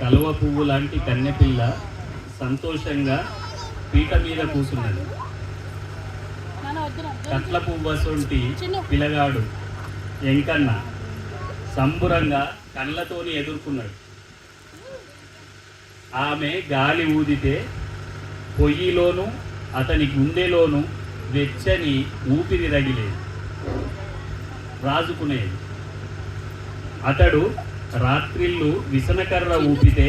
కలువ పువ్వు లాంటి కన్నె పిల్ల సంతోషంగా పీట మీద కూసున్నది. కట్ల పువ్వు సొంటి పిల్లగాడు ఎంకన్న సంబురంగా కళ్ళతోని ఎదుర్కొన్నాడు. ఆమె గాలి ఊదితే పొయ్యిలోను అతని గుండెలోను వెచ్చని ఊపిరి రగిలేది. రాజుకునేది. అతడు రాత్రిళ్ళు విసనకర్ర ఊపితే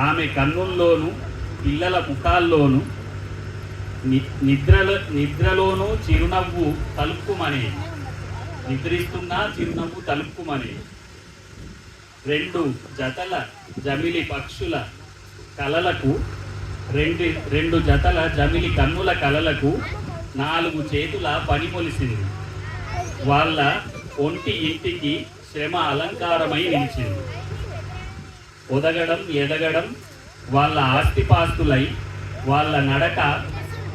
ఆమె కన్నుల్లోనూ పిల్లల ముఖాల్లోనూ ని- నిద్రలో నిద్రలోనూ చిరునవ్వు తలుపుమని నిద్రిస్తున్నా చిరునవ్వు తలుపుమని రెండు జతల జమిలి పక్షుల కలలకు రెండు రెండు జతల జమిలి కన్నుల కలలకు నాలుగు చేతుల పని మొలిసింది వాళ్ళ ఒంటి ఇంటికి శ్రమ అలంకారమై నిలిచింది. ఒదగడం ఎదగడం వాళ్ళ ఆస్తిపాస్తులై వాళ్ళ నడక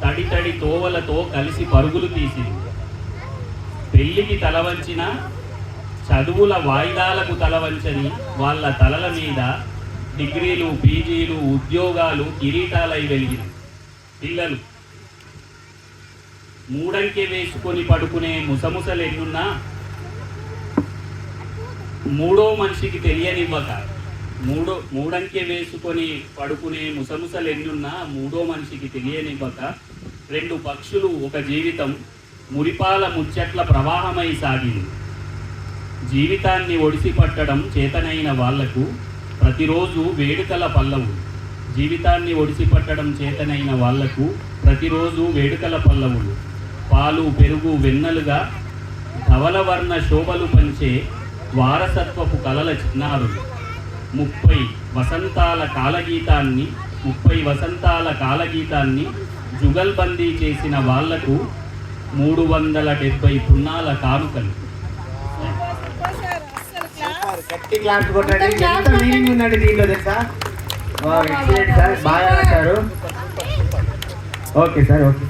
తడి తడి తోవలతో కలిసి పరుగులు తీసింది. పెళ్ళికి తలవంచిన చదువుల వాయిదాలకు తలవంచని వాళ్ళ తలల మీద డిగ్రీలు పీజీలు ఉద్యోగాలు కిరీటాలై వెలిగిన పిల్లలు మూడంకె వేసుకొని పడుకునే ముసముసలు ఎన్నున్నా మూడో మనిషికి తెలియనివ్వక. మూడో మూడంకె వేసుకొని పడుకునే ముసముసలు ఎన్నున్నా మూడో మనిషికి తెలియనివ్వక రెండు పక్షులు ఒక జీవితం మురిపాల ముచ్చట్ల ప్రవాహమై సాగింది. జీవితాన్ని ఒడిసి పట్టడం చేతనైన వాళ్ళకు ప్రతిరోజు వేడుకల పల్లవు. జీవితాన్ని ఒడిసి పట్టడం చేతనైన వాళ్ళకు ప్రతిరోజు వేడుకల పల్లవులు. పాలు పెరుగు వెన్నలుగా ధవలవర్ణ శోభలు పంచే వారసత్వపు కలల చిన్నారులు ముప్పై వసంతాల కాలగీతాన్ని ముప్పై వసంతాల కాలగీతాన్ని జుగల్బందీ చేసిన వాళ్ళకు మూడు వందల డెబ్బై పున్నాల కానుకలు. గట్టి క్లాస్ కొట్టండి. ఎంత మీనింగ్ ఉందండి దీంట్లో తెలుసా? Excellent sir. బాగా రాశారు ఓకే సార్ ఓకే.